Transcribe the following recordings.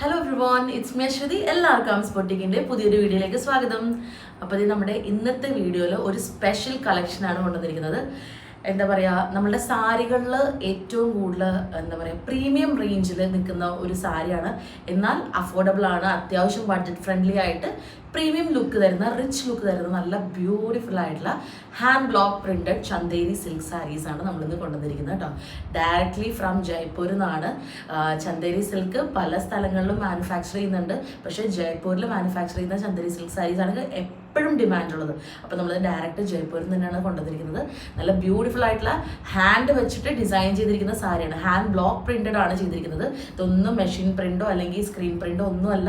Hello everyone it's me Aswathy എല്ലാവർക്കും സ്പോട്ടിക്കിന്റെ പുതിയൊരു വീഡിയോയിലേക്ക് സ്വാഗതം. അപ്പോൾ ഇത് നമ്മുടെ ഇന്നത്തെ വീഡിയോയിൽ ഒരു സ്പെഷ്യൽ കളക്ഷനാണ് കൊണ്ടുവന്നിരിക്കുന്നത്. എന്താ പറയുക നമ്മളുടെ സാരികളിൽ ഏറ്റവും കൂടുതൽ എന്താ പറയുക പ്രീമിയം റേഞ്ചിൽ നിൽക്കുന്ന ഒരു സാരിയാണ്. എന്നാൽ അഫോർഡബിൾ ആണ് അത്യാവശ്യം ബഡ്ജറ്റ് ഫ്രണ്ട്ലി ആയിട്ട് പ്രീമിയം ലുക്ക് തരുന്ന റിച്ച് ലുക്ക് തരുന്ന നല്ല ബ്യൂട്ടിഫുൾ ആയിട്ടുള്ള hand block printed Chanderi silk saris ആണ് നമ്മളിന്ന് കൊണ്ടുവന്നിരിക്കുന്നത് കേട്ടോ. ഡയറക്ട്ലി ഫ്രം ജയ്പൂരിൽ നിന്നാണ് ചന്ദേരി ചന്തേരി സിൽക്ക് പല സ്ഥലങ്ങളിലും മാനുഫാക്ചർ ചെയ്യുന്നുണ്ട്. പക്ഷേ ജയ്പൂരിൽ മാനുഫാക്ചർ ചെയ്യുന്ന ചന്തേരി സിൽക്ക് സാരീസ് ആണ് എപ്പോഴും ഡിമാൻഡ് ഉള്ളത്. അപ്പോൾ നമ്മൾ ഡയറക്റ്റ് ജയ്പൂരിൽ തന്നെയാണ് കൊണ്ടുവന്നിരിക്കുന്നത്. നല്ല ബ്യൂട്ടിഫുൾ ആയിട്ടുള്ള ഹാൻഡ് വെച്ചിട്ട് ഡിസൈൻ ചെയ്തിരിക്കുന്ന സാരിയാണ്. ഹാൻഡ് ബ്ലോക്ക് പ്രിന്റഡ് ആണ് ചെയ്തിരിക്കുന്നത്. ഇതൊന്നും മെഷീൻ പ്രിന്റോ അല്ലെങ്കിൽ സ്ക്രീൻ പ്രിന്റോ ഒന്നുമല്ല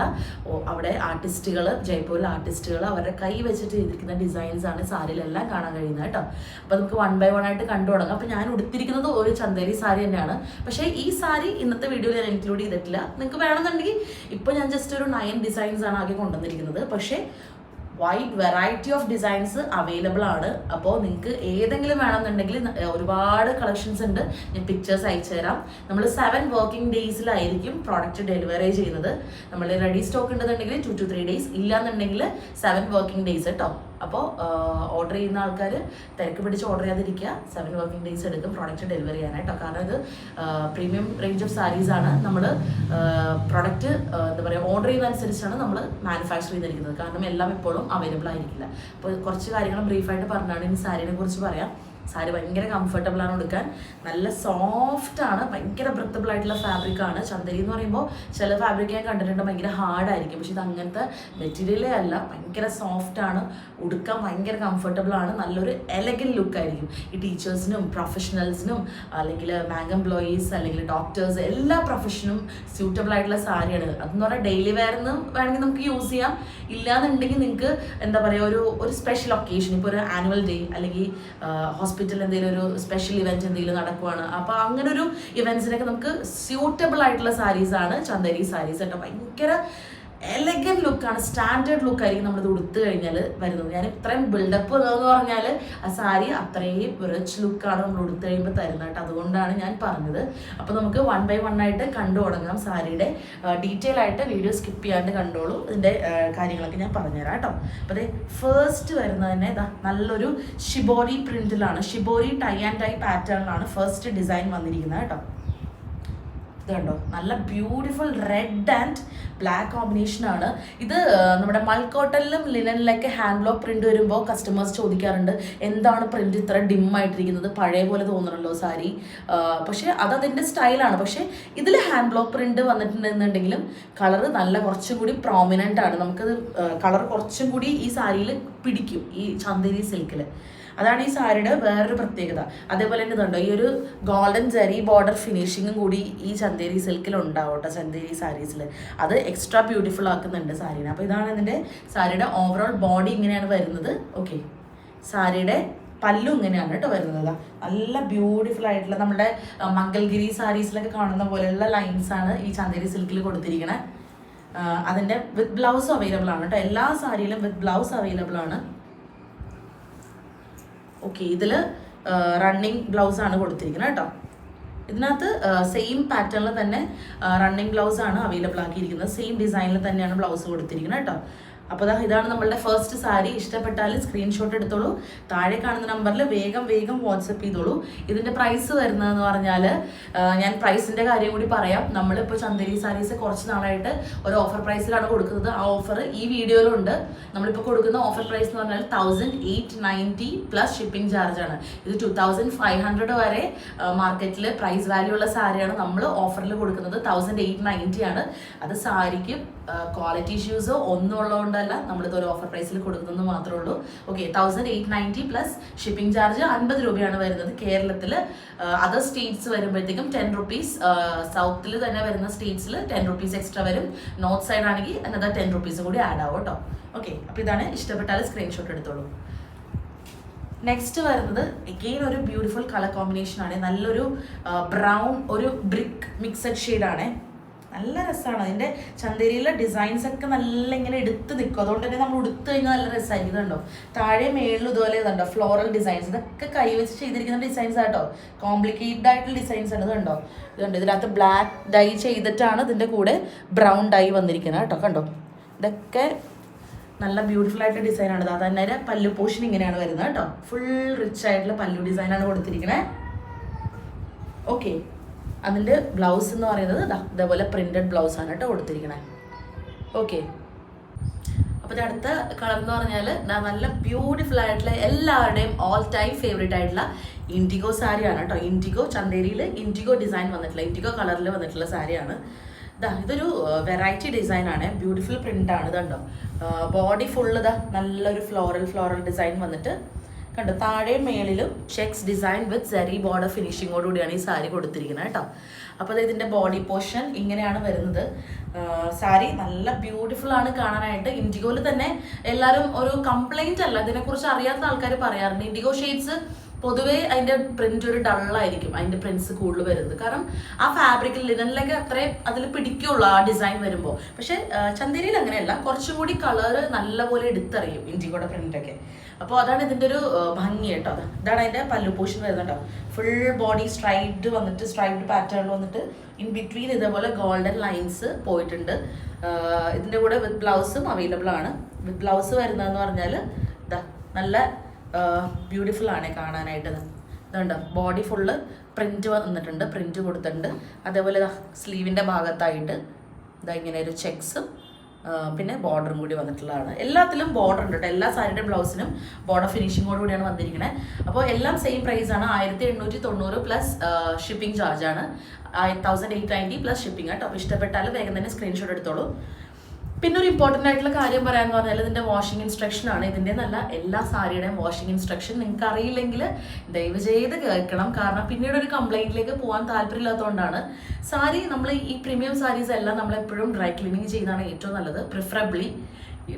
അവിടെ ആർട്ടിസ്റ്റുകൾ ജയ്പൂരിലെ ആർട്ടിസ്റ്റുകൾ അവരുടെ കൈ വെച്ചിട്ട് ചെയ്തിരിക്കുന്ന ഡിസൈൻസ് ആണ് സാരിയിലെല്ലാം കാണാൻ കഴിയുന്നത് കേട്ടോ. അപ്പോൾ നമുക്ക് വൺ ബൈ വൺ ആയിട്ട് കണ്ടു തുടങ്ങാം. അപ്പോൾ ഞാൻ ഉടുത്തിരിക്കുന്നത് ഒരു ചന്തേരി സാരി തന്നെയാണ്. പക്ഷേ ഈ സാരി ഇന്നത്തെ വീഡിയോയിൽ ഞാൻ ഇൻക്ലൂഡ് ചെയ്തിട്ടില്ല. നിങ്ങൾക്ക് വേണമെന്നുണ്ടെങ്കിൽ ഇപ്പോൾ ഞാൻ ജസ്റ്റ് ഒരു നയൻ ഡിസൈൻസ് ആണ് ആകെ കൊണ്ടുവന്നിരിക്കുന്നത്. പക്ഷേ wide variety of designs available ആണ്. അപ്പോൾ നിങ്ങൾക്ക് ഏതെങ്കിലും വേണമെന്നുണ്ടെങ്കിൽ ഒരുപാട് കളക്ഷൻസ് ഉണ്ട്. ഞാൻ പിക്ചേഴ്സ് അയച്ചു തരാം. നമ്മൾ സെവൻ വർക്കിംഗ് ഡേയ്സിലായിരിക്കും പ്രോഡക്റ്റ് ഡെലിവറി ചെയ്യുന്നത്. നമ്മൾ റെഡി സ്റ്റോക്ക് ഉണ്ടെന്നുണ്ടെങ്കിൽ ടു ടു ത്രീ ഡേയ്സ് ഇല്ലാന്നുണ്ടെങ്കിൽ സെവൻ വർക്കിംഗ് ഡേയ്സ് കേട്ടോ അപ്പോൾ ഓർഡർ ചെയ്യുന്ന ആൾക്കാർ തിരക്ക് പിടിച്ച് ഓർഡർ ചെയ്യാതിരിക്കുക. സെവൻ വർക്കിംഗ് ഡേയ്സ് എടുക്കും. പ്രോഡക്റ്റ് ഡെലിവറി ചെയ്യാനായിട്ടോ. കാരണം ഇത് പ്രീമിയം റേഞ്ച് ഓഫ് സാരീസ് ആണ് നമ്മൾ പ്രൊഡക്റ്റ് എന്താ പറയുക ഓർഡർ ചെയ്യുന്ന അനുസരിച്ചാണ് നമ്മൾ മാനുഫാക്ചർ ചെയ്തിരിക്കുന്നത്. കാരണം എല്ലാം എപ്പോഴും അവൈലബിൾ ആയിരിക്കില്ല. അപ്പോൾ കുറച്ച് കാര്യങ്ങൾ ബ്രീഫായിട്ട് പറഞ്ഞാണ്. ഇനി സാരീനെ കുറിച്ച് പറയാം. സാരി ഭയങ്കര കംഫർട്ടബിൾ ആണ് എടുക്കാൻ നല്ല സോഫ്റ്റ് ആണ് ഭയങ്കര ബ്രത്തബിൾ ആയിട്ടുള്ള ഫാബ്രിക് ആണ്. ചന്ദരി എന്ന് പറയുമ്പോൾ ചില ഫാബ്രിക് ഞാൻ കണ്ടിട്ടുണ്ട് ഭയങ്കര ഹാർഡ് ആയിരിക്കും. പക്ഷെ ഇത് അങ്ങനത്തെ മെറ്റീരിയലേ അല്ല ഭയങ്കര സോഫ്റ്റ് ആണ്. ഉടുക്കാൻ ഭയങ്കര കംഫർട്ടബിൾ ആണ്. നല്ലൊരു എലഗൻ ലുക്ക് ആയിരിക്കും. ഈ ടീച്ചേഴ്സിനും പ്രൊഫഷണൽസിനും അല്ലെങ്കിൽ ബാങ്ക് എംപ്ലോയീസ് അല്ലെങ്കിൽ ഡോക്ടേഴ്സ് എല്ലാ പ്രൊഫഷനും സ്യൂട്ടബിൾ ആയിട്ടുള്ള സാരിയാണ്. അതെന്ന് പറഞ്ഞാൽ ഡെയിലി വെയർന്ന് വേണമെങ്കിൽ നമുക്ക് യൂസ് ചെയ്യാം. ഇല്ലാന്നുണ്ടെങ്കിൽ നിങ്ങൾക്ക് എന്താ പറയുക ഒരു ഒരു സ്പെഷ്യൽ ഒക്കേഷൻ ഇപ്പോൾ ഒരു ആനുവൽ ഡേ അല്ലെങ്കിൽ ഹോസ്പിറ്റലിൽ എന്തെങ്കിലും ഒരു സ്പെഷ്യൽ ഇവന്റ് എന്തെങ്കിലും നടക്കുവാണ്. അപ്പൊ അങ്ങനെ ഒരു ഇവന്റ്സിനൊക്കെ നമുക്ക് സ്യൂട്ടബിൾ ആയിട്ടുള്ള സാരീസ് ആണ്. ചന്ദേരി സാരീസ് കേട്ടോ. ഭയങ്കര എലഗൻ ലുക്കാണ് സ്റ്റാൻഡേർഡ് ലുക്ക് ആയിരിക്കും നമ്മളിത് ഉടുത്തു കഴിഞ്ഞാൽ വരുന്നത്. ഞാൻ ഇത്രയും ബിൽഡപ്പ് എന്ന് പറഞ്ഞാൽ ആ സാരി അത്രയും റിച്ച് ലുക്കാണ് നമ്മൾ ഉടുത്തു കഴിയുമ്പോൾ തരുന്നത് കേട്ടോ. അതുകൊണ്ടാണ് ഞാൻ പറഞ്ഞത്. അപ്പോൾ നമുക്ക് വൺ ബൈ വൺ ആയിട്ട് കണ്ടു തുടങ്ങാം സാരിയുടെ. ഡീറ്റെയിൽ ആയിട്ട് വീഡിയോ സ്കിപ്പ് ചെയ്യാണ്ട് കണ്ടോളൂ. ഇതിന്റെ കാര്യങ്ങളൊക്കെ ഞാൻ പറഞ്ഞുതരാം കേട്ടോ. അപ്പോൾ ഫസ്റ്റ് വരുന്നത് തന്നെ നല്ലൊരു ഷിബോറി പ്രിന്റിലാണ് ഷിബോറി ടൈ ആൻഡ് ടൈ പാറ്റേണിലാണ് ഫസ്റ്റ് ഡിസൈൻ വന്നിരിക്കുന്നത് കേട്ടോ. ഇത് കണ്ടോ നല്ല beautiful red and black combination ആണ്. ഇത് നമ്മുടെ മൾക്കോട്ടലിലും ലിനനിലൊക്കെ ഹാൻഡ് ബ്ലോക്ക് പ്രിന്റ് വരുമ്പോൾ കസ്റ്റമേഴ്സ് ചോദിക്കാറുണ്ട് എന്താണ് പ്രിന്റ് ഇത്ര ഡിം ആയിട്ടിരിക്കുന്നത്? പഴയ പോലെ തോന്നണല്ലോ സാരി. പക്ഷേ അത് അതിന്റെ സ്റ്റൈലാണ് പക്ഷേ ഇതിൽ ഹാൻഡ് ബ്ലോക്ക് പ്രിന്റ് വന്നിട്ടുണ്ടെന്നുണ്ടെങ്കിലും കളർ നല്ല കുറച്ചും കൂടി പ്രോമിനന്റ് ആണ്. നമുക്കത് കളർ കുറച്ചും കൂടി ഈ സാരിയിൽ പിടിക്കും ഈ ചന്ദേരി സിൽക്കിൽ അതാണ് ഈ സാരിയുടെ വേറൊരു പ്രത്യേകത. അതേപോലെ തന്നെ ഇതുണ്ടോ ഈ ഒരു ഗോൾഡൻ ജരി ബോർഡർ ഫിനിഷിങ്ങും കൂടി ഈ ചന്തേരി സിൽക്കിൽ ഉണ്ടാവും കേട്ടോ ചന്തേരി സാരീസിൽ അത് എക്സ്ട്രാ ബ്യൂട്ടിഫുൾ ആക്കുന്നുണ്ട് സാരീനെ. അപ്പോൾ ഇതാണ് ഇതിന്റെ സാരിയുടെ ഓവറോൾ ബോഡി ഇങ്ങനെയാണ് വരുന്നത്. ഓക്കെ സാരിയുടെ പല്ലും ഇങ്ങനെയാണ് കേട്ടോ വരുന്നത്. നല്ല ബ്യൂട്ടിഫുൾ ആയിട്ടുള്ള നമ്മുടെ മംഗൽഗിരി സാരീസിലൊക്കെ കാണുന്ന പോലെയുള്ള ലൈൻസ് ആണ് ഈ ചന്തേരി സിൽക്കിൽ കൊടുത്തിരിക്കുന്നത് അതിന്റെ വിത്ത് ബ്ലൗസ് അവൈലബിൾ ആണ് കേട്ടോ. എല്ലാ സാരിയിലും വിത്ത് ബ്ലൗസ് അവൈലബിൾ ആണ്. ഓക്കെ ഇതിൽ റണ്ണിങ് ബ്ലൗസ് ആണ് കൊടുത്തിരിക്കുന്നത് കേട്ടോ. ഇതിനകത്ത് സെയിം പാറ്റേണിൽ തന്നെ റണ്ണിങ് ബ്ലൗസ് ആണ് അവൈലബിൾ ആക്കിയിരിക്കുന്നത്. സെയിം ഡിസൈനിൽ തന്നെയാണ് ബ്ലൗസ് കൊടുത്തിരിക്കുന്നത് കേട്ടോ. അപ്പോൾ ഇതാണ് നമ്മളുടെ ഫസ്റ്റ് സാരി. ഇഷ്ടപ്പെട്ടാൽ സ്ക്രീൻഷോട്ട് എടുത്തോളൂ. താഴെ കാണുന്ന നമ്പറിൽ വേഗം വേഗം വാട്സപ്പ് ചെയ്തോളൂ. ഇതിന്റെ പ്രൈസ് വരുന്നതെന്ന് പറഞ്ഞാൽ ഞാൻ പ്രൈസിന്റെ കാര്യം കൂടി പറയാം. നമ്മളിപ്പോൾ ചന്ദേരി സാരീസ് കുറച്ച് നാളായിട്ട് ഒരു ഓഫർ പ്രൈസിലാണ് കൊടുക്കുന്നത്. ആ ഓഫർ ഈ വീഡിയോയിലുണ്ട്. നമ്മളിപ്പോൾ കൊടുക്കുന്ന ഓഫർ പ്രൈസ് എന്ന് പറഞ്ഞാൽ thousand eight ninety plus shipping charge ആണ്. ഇത് ടു തൗസൻഡ് ഫൈവ് ഹൺഡ്രഡ് വരെ മാർക്കറ്റിൽ പ്രൈസ് വാല്യൂ ഉള്ള സാരിയാണ് നമ്മൾ ഓഫറിൽ കൊടുക്കുന്നത്. തൗസൻഡ് എയ്റ്റ് നയന്റി ആണ്. അത് സാരിക്ക് ക്വാളിറ്റി ഇഷ്യൂസോ ഒന്നും ഉള്ളതുകൊണ്ടല്ല നമ്മളിത് ഒരു ഓഫർ പ്രൈസിൽ കൊടുക്കുന്നത് മാത്രമേ ഉള്ളൂ okay thousand eight ninety plus shipping charge അൻപത് രൂപയാണ് വരുന്നത് കേരളത്തിൽ അതർ സ്റ്റേറ്റ്സ് വരുമ്പോഴത്തേക്കും ടെൻ റുപ്പീസ് സൗത്തിൽ തന്നെ വരുന്ന സ്റ്റേറ്റ്സിൽ ടെൻ റുപ്പീസ് എക്സ്ട്രാ വരും. നോർത്ത് സൈഡ് ആണെങ്കിൽ അനദർ ടെൻ റുപ്പീസ് കൂടി ആഡ് ആവും കേട്ടോ. ഓക്കെ അപ്പോൾ ഇതാണ് ഇഷ്ടപ്പെട്ടാൽ സ്ക്രീൻഷോട്ട് എടുത്തോളൂ. നെക്സ്റ്റ് വരുന്നത് എഗെയിൻ ഒരു ബ്യൂട്ടിഫുൾ കളർ കോമ്പിനേഷൻ ആണ്. നല്ലൊരു ബ്രൗൺ ഒരു ബ്രിക്ക് മിക്സഡ് ഷെയ്ഡാണ് നല്ല രസമാണ് അതിന്റെ ചന്തേരിയിലെ ഡിസൈൻസ് ഒക്കെ നല്ല ഇങ്ങനെ എടുത്ത് നിൽക്കും അതുകൊണ്ട് തന്നെ നമ്മൾ ഉടുത്തു കഴിഞ്ഞാൽ നല്ല രസമായിരിക്കും ഇതുണ്ടോ താഴെ മേളിൽ ഇതുപോലെ ഇതുണ്ടോ? ഫ്ലോറൽ ഡിസൈൻസ് ഇതൊക്കെ കൈവച്ച് ചെയ്തിരിക്കുന്ന ഡിസൈൻസ് ആട്ടോ കോംപ്ലിക്കേറ്റഡ് ആയിട്ടുള്ള ഡിസൈൻസ് ആണ് ഇതുണ്ടോ ഇതുണ്ട് ഇതിനകത്ത് ബ്ലാക്ക് ഡൈ ചെയ്തിട്ടാണ് ഇതിന്റെ കൂടെ ബ്രൗൺ ഡൈ വന്നിരിക്കുന്നത് കേട്ടോ. കണ്ടോ? ഇതൊക്കെ നല്ല ബ്യൂട്ടിഫുൾ ആയിട്ട് ഡിസൈൻ ആണ്. അത് തന്നെ പല്ലു പോഷൻ ഇങ്ങനെയാണ് വരുന്നത് കേട്ടോ. ഫുൾ റിച്ച് ആയിട്ടുള്ള പല്ലു ഡിസൈൻ ആണ് കൊടുത്തിരിക്കുന്നത് ഓക്കെ അതിന്റെ ബ്ലൗസ് എന്ന് പറയുന്നത് ഇതാ ഇതേപോലെ പ്രിന്റഡ് ആണ് കേട്ടോ കൊടുത്തിരിക്കണേ. ഓക്കെ അപ്പോൾ അടുത്ത കളർ എന്ന് പറഞ്ഞാൽ നല്ല ബ്യൂട്ടിഫുൾ ആയിട്ടുള്ള എല്ലാവരുടെയും ഓൾ ടൈം ഫേവറേറ്റ് ആയിട്ടുള്ള ഇൻഡിഗോ സാരിയാണ് കേട്ടോ. ഇൻഡിഗോ ചന്തേരിയിൽ ഇൻഡിഗോ ഡിസൈൻ വന്നിട്ടുള്ള ഇൻഡിഗോ കളറിൽ വന്നിട്ടുള്ള സാരിയാണ് ഇതാ ഇതൊരു വെറൈറ്റി ഡിസൈൻ ആണ്. ബ്യൂട്ടിഫുൾ പ്രിന്റ് ആണ് ഇതുണ്ടോ. ബോഡി ഫുള്ള് ഇതാ നല്ലൊരു ഫ്ലോറൽ ഫ്ലോറൽ ഡിസൈൻ വന്നിട്ട് കണ്ടോ? താഴെ മേളിലും checks design with zari border ഫിനിഷിങ്ങോട് കൂടിയാണ് ഈ സാരി കൊടുത്തിരിക്കുന്നത് കേട്ടോ. അപ്പോൾ ദേ ഇതിന്റെ ബോഡി പോർഷൻ ഇങ്ങനെയാണ് വരുന്നത്. സാരി നല്ല ബ്യൂട്ടിഫുൾ ആണ് കാണാനായിട്ട്. ഇൻഡിഗോയിൽ തന്നെ എല്ലാവരും ഒരു കംപ്ലൈന്റ് അല്ല ഇതിനെക്കുറിച്ച് അറിയാത്ത ആൾക്കാർ പറയാറുണ്ട്. ഇൻഡിഗോ ഷെയ്ഡ്സ് പൊതുവേ അതിന്റെ പ്രിന്റ് ഒരു ഡള്ളായിരിക്കും അതിന്റെ പ്രിന്റ്സ് കൂടുതൽ വരുന്നത്. കാരണം ആ ഫാബ്രിക്കിൽ ലിനനിലൊക്കെ അത്രയും അതിൽ പിടിക്കുള്ളൂ ആ ഡിസൈൻ വരുമ്പോൾ പക്ഷെ ചന്ദേരിയിൽ അങ്ങനെയല്ല. കുറച്ചും കൂടി കളറ് നല്ലപോലെ എടുത്തറിയും ഇഞ്ചിക്കോടെ പ്രിന്റ് ഒക്കെ. അപ്പോൾ അതാണ് ഇതിന്റെ ഒരു ഭംഗി കേട്ടോ. ഇതാണ് അതിന്റെ പല്ലു പോഷൻ വരുന്നുണ്ടോ ഫുൾ ബോഡി സ്ട്രൈഡ് വന്നിട്ട് സ്ട്രൈഡ് പാറ്റേൺ വന്നിട്ട് ഇൻ ബിറ്റ്വീൻ ഇതേപോലെ ഗോൾഡൻ ലൈൻസ് പോയിട്ടുണ്ട്. ഇതിന്റെ കൂടെ വിത്ത് ബ്ലൗസും അവൈലബിൾ ആണ്. വിത്ത് ബ്ലൗസ് വരുന്നതെന്ന് പറഞ്ഞാൽ ഇതാ നല്ല ബ്യൂട്ടിഫുൾ ആണ് കാണാനായിട്ട്. ഇത് ഇതുണ്ട്? ബോഡി ഫുള്ള് പ്രിന്റ് വന്നിട്ടുണ്ട് പ്രിന്റ് കൊടുത്തിട്ടുണ്ട്. അതേപോലെ സ്ലീവിന്റെ ഭാഗത്തായിട്ട് ഇതാ ഇങ്ങനെ ഒരു ചെക്സും പിന്നെ ബോർഡറും കൂടി വന്നിട്ടുള്ളതാണ്. എല്ലാത്തിലും ബോർഡർ ഉണ്ട് കേട്ടോ. എല്ലാ സാരിയുടെ ബ്ലൗസിനും ബോർഡർ ഫിനിഷിങ്ങോട് കൂടിയാണ് വന്നിരിക്കുന്നത് അപ്പോൾ എല്ലാം സെയിം പ്രൈസ് ആണ്. ആയിരത്തി എണ്ണൂറ്റി തൊണ്ണൂറ് പ്ലസ് ഷിപ്പിംഗ് ചാർജ് ആണ് thousand eight ninety plus shipping കേട്ടോ. അപ്പോൾ ഇഷ്ടപ്പെട്ടാൽ വേഗം തന്നെ സ്ക്രീൻഷോട്ട് എടുത്തോളൂ. പിന്നെ ഒരു ഇമ്പോർട്ടന്റ് ആയിട്ടുള്ള കാര്യം പറയാന്ന് പറഞ്ഞാൽ ഇതിന്റെ വാഷിംഗ് ഇൻസ്ട്രക്ഷൻ ആണ്. ഇതിന്റെ നല്ല എല്ലാ സാരിയുടെയും വാഷിംഗ് ഇൻസ്ട്രക്ഷൻ നിങ്ങൾക്ക് അറിയില്ലെങ്കിൽ ദയവ് ചെയ്ത് കേൾക്കണം. കാരണം പിന്നീട് ഒരു കംപ്ലൈന്റിലേക്ക് പോകാൻ താല്പര്യമില്ലാത്തതുകൊണ്ടാണ്. സാരി നമ്മൾ ഈ പ്രീമിയം സാരീസ് എല്ലാം നമ്മൾ എപ്പോഴും ഡ്രൈ ക്ലീനിങ് ചെയ്യുന്നതാണ് ഏറ്റവും നല്ലത്. പ്രിഫറബിളി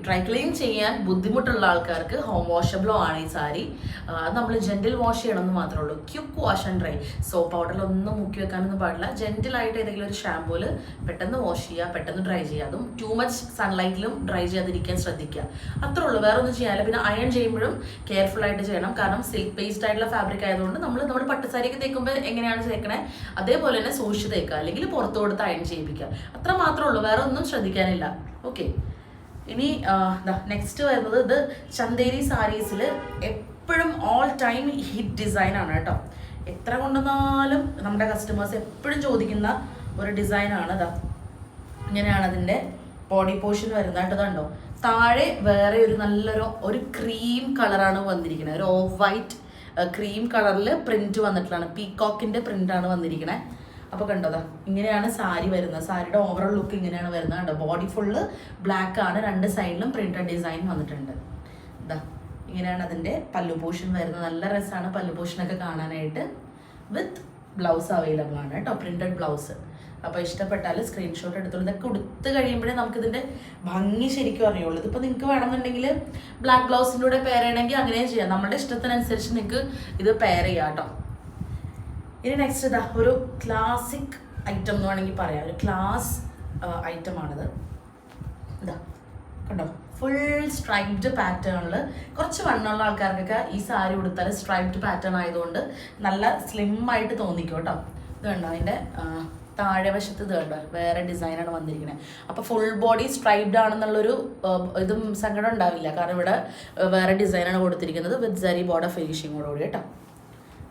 ഡ്രൈ ക്ലീൻ ചെയ്യാൻ ബുദ്ധിമുട്ടുള്ള ആൾക്കാർക്ക് ഹോം വാഷബിളോ ആണ് ഈ സാരി. അത് നമ്മൾ ജെന്റിൽ വാഷ് ചെയ്യണമെന്ന് മാത്രമേ ഉള്ളൂ. Quick wash and dry soap പൗഡറിലൊന്നും മുക്കി വെക്കാനൊന്നും പാടില്ല. ജെന്റിലായിട്ട് ഏതെങ്കിലും ഒരു ഷാമ്പൂൽ പെട്ടെന്ന് വാഷ് ചെയ്യുക പെട്ടെന്ന് ഡ്രൈ ചെയ്യുക. അതും ടു മച്ച് സൺലൈറ്റിലും ഡ്രൈ ചെയ്യാതിരിക്കാൻ ശ്രദ്ധിക്കുക. അത്രേ ഉള്ളൂ. വേറെ ഒന്നും ചെയ്യാനില്ല. പിന്നെ അയൺ ചെയ്യുമ്പോഴും കെയർഫുൾ ആയിട്ട് ചെയ്യണം. കാരണം സിൽക്ക് പേസ്റ്റ് ആയിട്ടുള്ള ഫാബ്രിക് ആയതുകൊണ്ട് നമ്മൾ നമ്മുടെ പട്ടുസാരിയൊക്കെ തേക്കുമ്പോൾ എങ്ങനെയാണ് തേക്കണേ? അതേപോലെ തന്നെ സൂക്ഷിച്ച് തേക്കുക. അല്ലെങ്കിൽ പുറത്തു കൊടുത്ത് അയൺ ചെയ്യിപ്പിക്കുക. അത്ര മാത്രമേ ഉള്ളൂ. വേറെ ഒന്നും ശ്രദ്ധിക്കാനില്ല. ഓക്കെ ഇനി നെക്സ്റ്റ് വരുന്നത് ഇത് ചന്തേരി സാരീസിൽ എപ്പോഴും ഓൾ ടൈം ഹിറ്റ് ഡിസൈൻ ആണ് കേട്ടോ. എത്ര കൊണ്ടുവന്നാലും നമ്മുടെ കസ്റ്റമേഴ്സ് എപ്പോഴും ചോദിക്കുന്ന ഒരു ഡിസൈൻ ആണ് ഇതാ ഇങ്ങനെയാണ് അതിന്റെ ബോഡി പോർഷൻ വരുന്നത് കേട്ടോ കണ്ടോ? താഴെ വേറെ ഒരു നല്ലൊരു ഒരു ക്രീം കളറാണ് വന്നിരിക്കുന്നത്. ഒരു ഓഫ് വൈറ്റ് ക്രീം കളറിൽ പ്രിന്റ് വന്നിട്ടുള്ളതാണ്. പീകോക്കിന്റെ പ്രിന്റ് ആണ് വന്നിരിക്കുന്നത് അപ്പൊ കണ്ടതാ ഇങ്ങനെയാണ് സാരി വരുന്നത്. സാരിയുടെ ഓവറോൾ ലുക്ക് ഇങ്ങനെയാണ് വരുന്നത് കണ്ടോ. ബോഡി ഫുള്ള് ബ്ലാക്ക് ആണ്. രണ്ട് സൈഡിലും പ്രിന്റഡ് ഡിസൈൻ വന്നിട്ടുണ്ട്. ഇതാ ഇങ്ങനെയാണ് അതിന്റെ പല്ലു പോഷൻ വരുന്നത്. നല്ല രസമാണ് പല്ലു ഒക്കെ കാണാനായിട്ട്. വിത്ത് ബ്ലൗസ് അവൈലബിൾ ആണ് കേട്ടോ പ്രിന്റഡ് ബ്ലൗസ് അപ്പോൾ ഇഷ്ടപ്പെട്ടാൽ സ്ക്രീൻഷോട്ട് എടുത്തോളൂ. ഇതൊക്കെ ഉടുത്ത് കഴിയുമ്പോഴേ ഇതിന്റെ ഭംഗി ശരിക്കും അറിയുള്ളൂ. ഇതിപ്പോൾ നിങ്ങൾക്ക് വേണമെന്നുണ്ടെങ്കിൽ ബ്ലാക്ക് ബ്ലൗസിന്റെ കൂടെ പെയർ ചെയ്യണമെങ്കിൽ അങ്ങനെ ചെയ്യാം. നമ്മുടെ ഇഷ്ടത്തിനനുസരിച്ച് നിങ്ങൾക്ക് ഇത് പെയർ ചെയ്യാം കേട്ടോ. ഇനി നെക്സ്റ്റ് ഇതാ ഒരു ക്ലാസിക് ഐറ്റം എന്ന് വേണമെങ്കിൽ പറയാം. ഒരു ക്ലാസ് ഐറ്റം ആണിത്. ഇതാ കണ്ടോ? ഫുൾ സ്ട്രൈപ്ഡ് പാറ്റേണിൽ കുറച്ച് വണ്ണമുള്ള ആൾക്കാർക്കൊക്കെ ഈ സാരി കൊടുത്താൽ സ്ട്രൈപ്ഡ് പാറ്റേൺ ആയതുകൊണ്ട് നല്ല സ്ലിം ആയിട്ട് തോന്നിക്കും കേട്ടോ. ഇത് കണ്ടോ? അതിന്റെ താഴെ വശത്ത് ഇത് കണ്ടോ? വേറെ ഡിസൈനാണ് വന്നിരിക്കുന്നത് അപ്പോൾ ഫുൾ ബോഡി സ്ട്രൈപ്ഡ് ആണെന്നുള്ളൊരു ഇതും സങ്കടം ഉണ്ടാവില്ല. കാരണം ഇവിടെ വേറെ ഡിസൈനാണ് കൊടുത്തിരിക്കുന്നത് വിത്ത് സരി ബോർഡർ ഫിനിഷിങ്ങോടുകൂടി കേട്ടോ.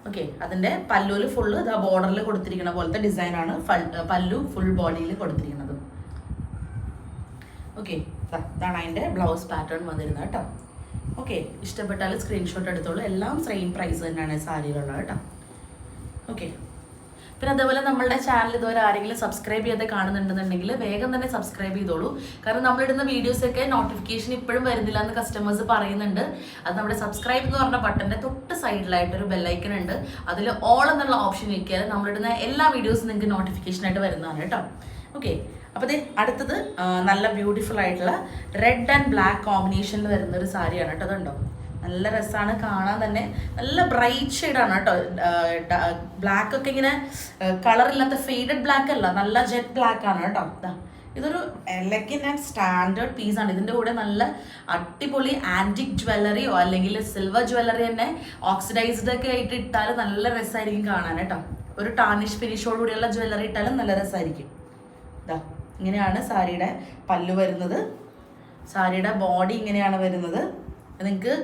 ഓക്കെ അതിന്റെ പല്ലുവിൽ ഫുള്ള് ഇതാ ബോർഡറിൽ കൊടുത്തിരിക്കുന്ന പോലത്തെ ഡിസൈനാണ് പല്ലു ഫുൾ ബോഡിയിൽ കൊടുത്തിരിക്കുന്നത് ഓക്കെ ഇതാണ് അതിന്റെ ബ്ലൗസ് പാറ്റേൺ വന്നിരുന്നത് കേട്ടോ. ഓക്കെ ഇഷ്ടപ്പെട്ടാൽ സ്ക്രീൻഷോട്ട് എടുത്തോളൂ. എല്ലാം സെയിം പ്രൈസ് തന്നെയാണ് സാരിയിലുള്ളത് കേട്ടോ. ഓക്കെ പിന്നെ അതേപോലെ നമ്മുടെ ചാനൽ ഇതുവരെ ആരെങ്കിലും സബ്സ്ക്രൈബ് ചെയ്ത് കാണുന്നുണ്ടെന്നുണ്ടെങ്കിൽ വേഗം തന്നെ സബ്സ്ക്രൈബ് ചെയ്തോളൂ. കാരണം നമ്മളിടുന്ന വീഡിയോസൊക്കെ നോട്ടിഫിക്കേഷൻ ഇപ്പോഴും വരുന്നില്ല എന്ന് കസ്റ്റമേഴ്സ് പറയുന്നുണ്ട്. അത് നമ്മുടെ സബ്സ്ക്രൈബ് എന്ന് പറഞ്ഞ ബട്ടന്റെ തൊട്ട് സൈഡിലായിട്ട് ഒരു ബെല്ലൈക്കൺ ഉണ്ട്. അതിൽ ഓൾ എന്നുള്ള ഓപ്ഷൻ വെക്കിയാൽ നമ്മളിടുന്ന എല്ലാ വീഡിയോസും നിങ്ങൾക്ക് നോട്ടിഫിക്കേഷൻ ആയിട്ട് വരുന്നതാണ് കേട്ടോ. ഓക്കെ അപ്പോൾ അടുത്തത് നല്ല ബ്യൂട്ടിഫുൾ ആയിട്ടുള്ള റെഡ് ആൻഡ് ബ്ലാക്ക് കോമ്പിനേഷനിൽ വരുന്ന ഒരു സാരിയാണ് കേട്ടോ. അതുണ്ടോ? നല്ല രസമാണ് കാണാൻ തന്നെ നല്ല ബ്രൈറ്റ് ഷെയ്ഡാണ് കേട്ടോ. ബ്ലാക്ക് ഒക്കെ ഇങ്ങനെ കളർ ഇല്ലാത്ത ഫെയ്ഡഡ് ബ്ലാക്ക് അല്ല നല്ല ജെറ്റ് ബ്ലാക്ക് ആണ് കേട്ടോ. ഇതൊരു എലഗൻ ആൻഡ് സ്റ്റാൻഡേർഡ് പീസാണ് ഇതിന്റെ കൂടെ നല്ല അടിപൊളി ആന്റിക് ജ്വല്ലറിയോ അല്ലെങ്കിൽ സിൽവർ ജ്വല്ലറി തന്നെ ഓക്സിഡൈസ്ഡ് ഒക്കെ ആയിട്ട് ഇട്ടാൽ നല്ല രസമായിരിക്കും കാണാൻ കേട്ടോ. ഒരു ടാർണിഷ് ഫിനിഷോട് കൂടിയുള്ള ജ്വല്ലറി ഇട്ടാലും നല്ല രസമായിരിക്കും ഇതാ ഇങ്ങനെയാണ് സാരിയുടെ പല്ലു വരുന്നത്. സാരിയുടെ ബോഡി ഇങ്ങനെയാണ് വരുന്നത്. നിങ്ങൾക്ക്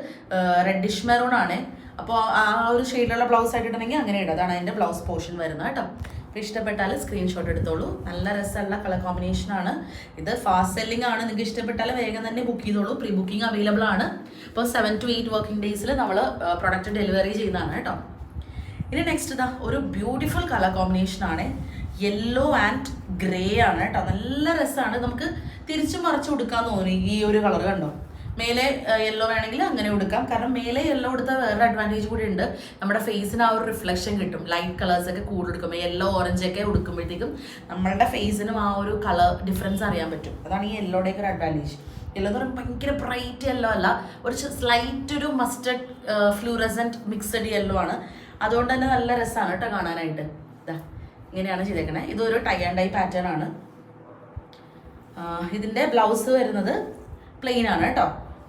റെഡിഷ് മെറൂൺ ആണ്. അപ്പോൾ ആ ഒരു ഷെയ്ഡിലുള്ള ബ്ലൗസ് ആയിട്ടുണ്ടെങ്കിൽ അങ്ങനെ ഇടാം. അതാണ് അതിന്റെ ബ്ലൗസ് പോർഷൻ വരുന്നത് കേട്ടോ. അപ്പോൾ ഇഷ്ടപ്പെട്ടാൽ സ്ക്രീൻഷോട്ട് എടുത്തോളൂ. നല്ല രസമുള്ള കളർ കോമ്പിനേഷൻ ആണ്. ഇത് ഫാസ്റ്റ് സെല്ലിംഗ് ആണ്. നിങ്ങൾക്ക് ഇഷ്ടപ്പെട്ടാൽ വേഗം തന്നെ ബുക്ക് ചെയ്തോളൂ. പ്രീ ബുക്കിംഗ് അവൈലബിൾ ആണ് ഇപ്പോൾ സെവൻ ടു എയ്റ്റ് വർക്കിംഗ് ഡേയ്സിൽ നമ്മൾ പ്രൊഡക്റ്റ് ഡെലിവറി ചെയ്യുന്നതാണ് കേട്ടോ. ഇനി നെക്സ്റ്റ് ഇതാ ഒരു ബ്യൂട്ടിഫുൾ കളർ കോമ്പിനേഷൻ ആണ്. യെല്ലോ ആൻഡ് ഗ്രേ ആണ് കേട്ടോ. നല്ല രസമാണ്. നമുക്ക് തിരിച്ചു മറിച്ച് കൊടുക്കാൻ തോന്നി ഈ ഒരു കളർ കണ്ടോ? മേലെ യെല്ലോ വേണമെങ്കിൽ അങ്ങനെ കൊടുക്കാം കാരണം മേലെ യെല്ലോ കൊടുത്ത വേറെ അഡ്വാന്റേജ് കൂടി ഉണ്ട്. നമ്മുടെ ഫേസിന് ആ ഒരു റിഫ്ലക്ഷൻ കിട്ടും. ലൈറ്റ് കളേഴ്സ് ഒക്കെ കൂടുതൽ എടുക്കുമ്പോൾ യെല്ലോ ഓറഞ്ച് ഒക്കെ കൊടുക്കുമ്പോഴത്തേക്കും നമ്മളുടെ ഫേസിനും ആ ഒരു കളർ ഡിഫറൻസ് അറിയാൻ പറ്റും. അതാണ് ഈ യെല്ലോയുടെ ഒരു അഡ്വാന്റേജ് യെല്ലോ എന്ന് പറയുമ്പോൾ ഭയങ്കര ബ്രൈറ്റ് യെല്ലോ അല്ല. ഒരു സ്ലൈറ്റ് ഒരു മസ്റ്റർഡ് ഫ്ലൂറസന്റ് മിക്സഡ് യെല്ലോ ആണ്. അതുകൊണ്ട് തന്നെ നല്ല രസമാണ് കേട്ടോ കാണാനായിട്ട്. ഇതാ ഇങ്ങനെയാണ് ചെയ്തേക്കണേ. ഇതൊരു ടൈ ആൻഡ് ഡൈ പാറ്റേൺ ആണ്. ഇതിന്റെ ബ്ലൗസ് വരുന്നത് പ്ലെയിൻ ആണ് കേട്ടോ.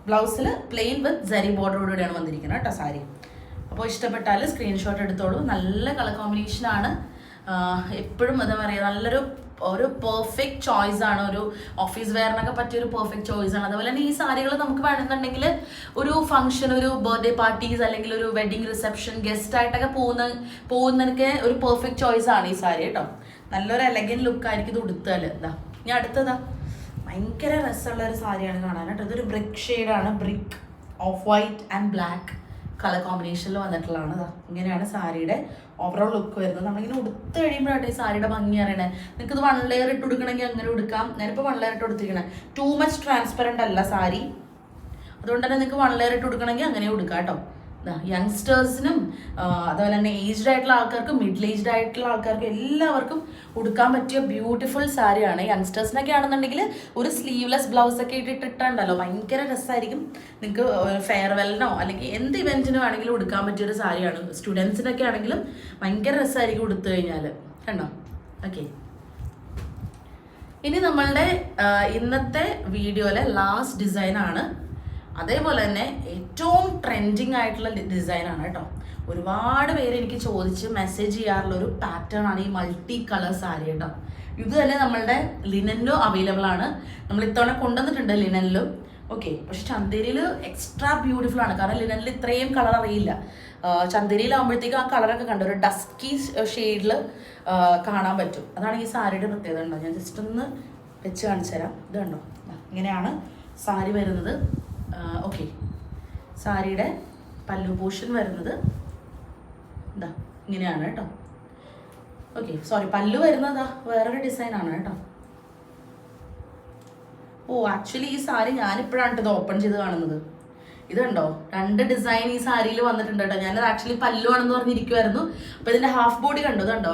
ബ്ലൗസിൽ പ്ലെയിൻ വിത്ത് ജരി ബോർഡറോടുകൂടിയാണ് വന്നിരിക്കുന്നത് കേട്ടോ സാരി. അപ്പോൾ ഇഷ്ടപ്പെട്ടാൽ സ്ക്രീൻഷോട്ട് എടുത്തോളൂ. നല്ല കളർ കോമ്പിനേഷനാണ് എപ്പോഴും എന്താ പറയുക നല്ലൊരു ഒരു പെർഫെക്റ്റ് ചോയ്സ് ആണ്. ഒരു ഓഫീസ് വെയറിനൊക്കെ പറ്റിയ ഒരു പെർഫെക്റ്റ് ചോയ്സ് ആണ്. അതുപോലെ തന്നെ ഈ സാരികൾ നമുക്ക് വേണമെന്നുണ്ടെങ്കിൽ ഒരു ഫംഗ്ഷൻ ഒരു ബർത്ത്ഡേ പാർട്ടീസ് അല്ലെങ്കിൽ ഒരു വെഡിങ് റിസപ്ഷൻ ഗസ്റ്റ് ആയിട്ടൊക്കെ പോകുന്ന പോകുന്നതിനൊക്കെ ഒരു പെർഫെക്റ്റ് ചോയ്സ് ആണ് ഈ സാരി കേട്ടോ. നല്ലൊരു എലഗൻ ലുക്കായിരിക്കും ഇത് ഉടുത്താൽ എന്താ ഞാൻ അടുത്തതാ. ഭയങ്കര രസമുള്ള ഒരു സാരിയാണ് കാണാൻ കേട്ടോ. ഇതൊരു ബ്രിക്ക് ഷെയ്ഡാണ് brick off white and black colour കോമ്പിനേഷനിൽ വന്നിട്ടുള്ളതാണ് ഇങ്ങനെയാണ് സാരിയുടെ ഓവറോൾ ലുക്ക് വരുന്നത്. നമ്മളിങ്ങനെ ഉടുത്ത് കഴിയുമ്പോഴാണ് ഈ സാരിയുടെ ഭംഗി അറിയണേ. നിങ്ങൾക്ക് ഇത് വൺ ലെയർ ഇട്ട് കൊടുക്കണമെങ്കിൽ അങ്ങനെ ഉടുക്കാം. ഞാനിപ്പോൾ വൺ ലെയർ ഇട്ട് കൊടുത്തിരിക്കണേ ടു മച്ച് ട്രാൻസ്പെറന്റ് അല്ല സാരി. അതുകൊണ്ട് തന്നെ നിങ്ങൾക്ക് വൺ ലെയർ ഇട്ട് കൊടുക്കണമെങ്കിൽ അങ്ങനെ കൊടുക്കാം കേട്ടോ. യങ്സ്റ്റേഴ്സിനും അതുപോലെ തന്നെ ഏജ്ഡ് ആയിട്ടുള്ള ആൾക്കാർക്കും മിഡിൽ ഏജ്ഡ് ആയിട്ടുള്ള ആൾക്കാർക്കും എല്ലാവർക്കും ഉടുക്കാൻ പറ്റിയ ബ്യൂട്ടിഫുൾ സാരിയാണ്. യങ്സ്റ്റേഴ്സിനൊക്കെ ആണെന്നുണ്ടെങ്കിൽ ഒരു സ്ലീവ്ലെസ് ബ്ലൗസ് ഒക്കെ ഇട്ടിട്ടുണ്ടല്ലോ ഭയങ്കര രസമായിരിക്കും നിങ്ങൾക്ക് ഫെയർവെല്ലിനോ അല്ലെങ്കിൽ എന്ത് ഇവന്റിനോ ആണെങ്കിലും ഉടുക്കാൻ പറ്റിയ ഒരു സാരിയാണ്. സ്റ്റുഡൻസിനൊക്കെ ആണെങ്കിലും ഭയങ്കര രസമായിരിക്കും ഉടുത്തു കഴിഞ്ഞാൽ കണ്ടോ? ഓക്കെ ഇനി നമ്മളുടെ ഇന്നത്തെ വീഡിയോയിലെ ലാസ്റ്റ് ഡിസൈൻ ആണ് അതേപോലെ തന്നെ ഏറ്റവും ട്രെൻഡിങ് ആയിട്ടുള്ള ഡിസൈനാണ് കേട്ടോ. ഒരുപാട് പേര് എനിക്ക് ചോദിച്ച് മെസ്സേജ് ചെയ്യാറുള്ള ഒരു പാറ്റേൺ ആണ് ഈ മൾട്ടി കളർ സാരി കേട്ടോ. ഇത് തന്നെ നമ്മളുടെ ലിനനിലും അവൈലബിൾ ആണ്. നമ്മൾ ഇത്തവണ കൊണ്ടുവന്നിട്ടുണ്ട് ലിനനിലും ഓക്കെ പക്ഷെ ചന്തേരിയിൽ എക്സ്ട്രാ ബ്യൂട്ടിഫുൾ ആണ്. കാരണം ലിനനിൽ ഇത്രയും കളർ അറിയില്ല. ചന്തേരിയിലാകുമ്പോഴത്തേക്കും ആ കളറൊക്കെ കണ്ടു ഒരു ഡസ്കി ഷെയ്ഡിൽ കാണാൻ പറ്റും. അതാണ് ഈ സാരിയുടെ പ്രത്യേകത ഉണ്ടോ ഞാൻ ജസ്റ്റ് ഒന്ന് വെച്ച് കാണിച്ചു തരാം ഇത് കണ്ടോ? ഇങ്ങനെയാണ് സാരി വരുന്നത്. ഓക്കെ സാരിയുടെ പല്ലു പോർഷൻ വരുന്നത് ഇതാ ഇങ്ങനെയാണ് കേട്ടോ. ഓക്കെ സോറി പല്ലു വരുന്നതാ വേറൊരു ഡിസൈൻ ആണ് കേട്ടോ. ഓ ആക്ച്വലി ഈ സാരി ഞാനിപ്പോഴാണ് ഇത് ഓപ്പൺ ചെയ്ത് കാണുന്നത്. ഇതുണ്ടോ? രണ്ട് ഡിസൈൻ ഈ സാരിയിൽ വന്നിട്ടുണ്ട് കേട്ടോ. ഞാനത് ആക്ച്വലി പല്ലു ആണെന്ന് പറഞ്ഞിരിക്കുമായിരുന്നു അപ്പൊ ഇതിന്റെ ഹാഫ് ബോഡി കണ്ടോ? ഇതുണ്ടോ?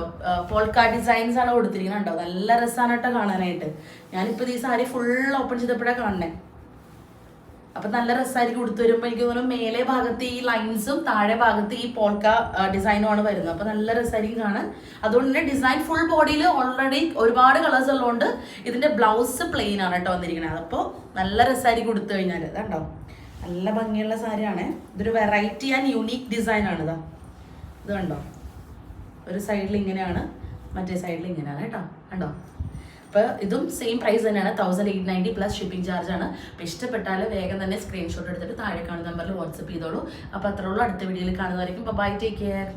പോൾക്കാ ഡിസൈൻസ് ആണ് കൊടുത്തിരിക്കുന്നത് കണ്ടോ? നല്ല രസമാണ് കേട്ടോ കാണാനായിട്ട്. ഞാനിപ്പോ ഈ സാരി ഫുൾ ഓപ്പൺ ചെയ്തപ്പോഴാണ് കാണണേ അപ്പൊ നല്ല രസമായിരിക്കും കൊടുത്തു വരുമ്പോൾ എനിക്ക് തോന്നുന്നു മേലെ ഭാഗത്ത് ഈ ലൈൻസും താഴെ ഭാഗത്ത് ഈ പോൾക്ക ഡിസൈനും ആണ് വരുന്നത്. അപ്പൊ നല്ല രസമായിരിക്കും കാണാൻ. അതുകൊണ്ട് തന്നെ ഡിസൈൻ ഫുൾ ബോഡിയിൽ ഓൾറെഡി ഒരുപാട് കളേഴ്സ് ഉള്ളതുകൊണ്ട് ഇതിന്റെ ബ്ലൗസ് പ്ലെയിൻ ആണ് കേട്ടോ വന്നിരിക്കുന്നത്. അപ്പോൾ നല്ല രസമായിരിക്കും കൊടുത്തു കഴിഞ്ഞാൽ ഇതാണ്ടോ നല്ല ഭംഗിയുള്ള സാരിയാണ്. ഇതൊരു വെറൈറ്റി ആൻഡ് യുണീക്ക് ഡിസൈൻ ആണ് ഇതാ. ഇത് കണ്ടോ? ഒരു സൈഡിൽ ഇങ്ങനെയാണ് മറ്റേ സൈഡിൽ ഇങ്ങനെയാണ് കേട്ടോ. കണ്ടോ? അപ്പോൾ ഇതും സെയിം പ്രൈസ് തന്നെയാണ്. Thousand eight ninety plus shipping charge ആണ്. അപ്പോൾ ഇഷ്ടപ്പെട്ടാൽ വേഗം തന്നെ സ്ക്രീൻഷോട്ട് എടുത്തിട്ട് താഴെ കാണുന്ന നമ്പറിൽ വാട്സപ്പ് ചെയ്തോളൂ. അപ്പോൾ അത്രയുള്ളൂ അടുത്ത വീഡിയോയിൽ കാണുന്നതായിരിക്കും ബൈ ടേക്ക് കെയർ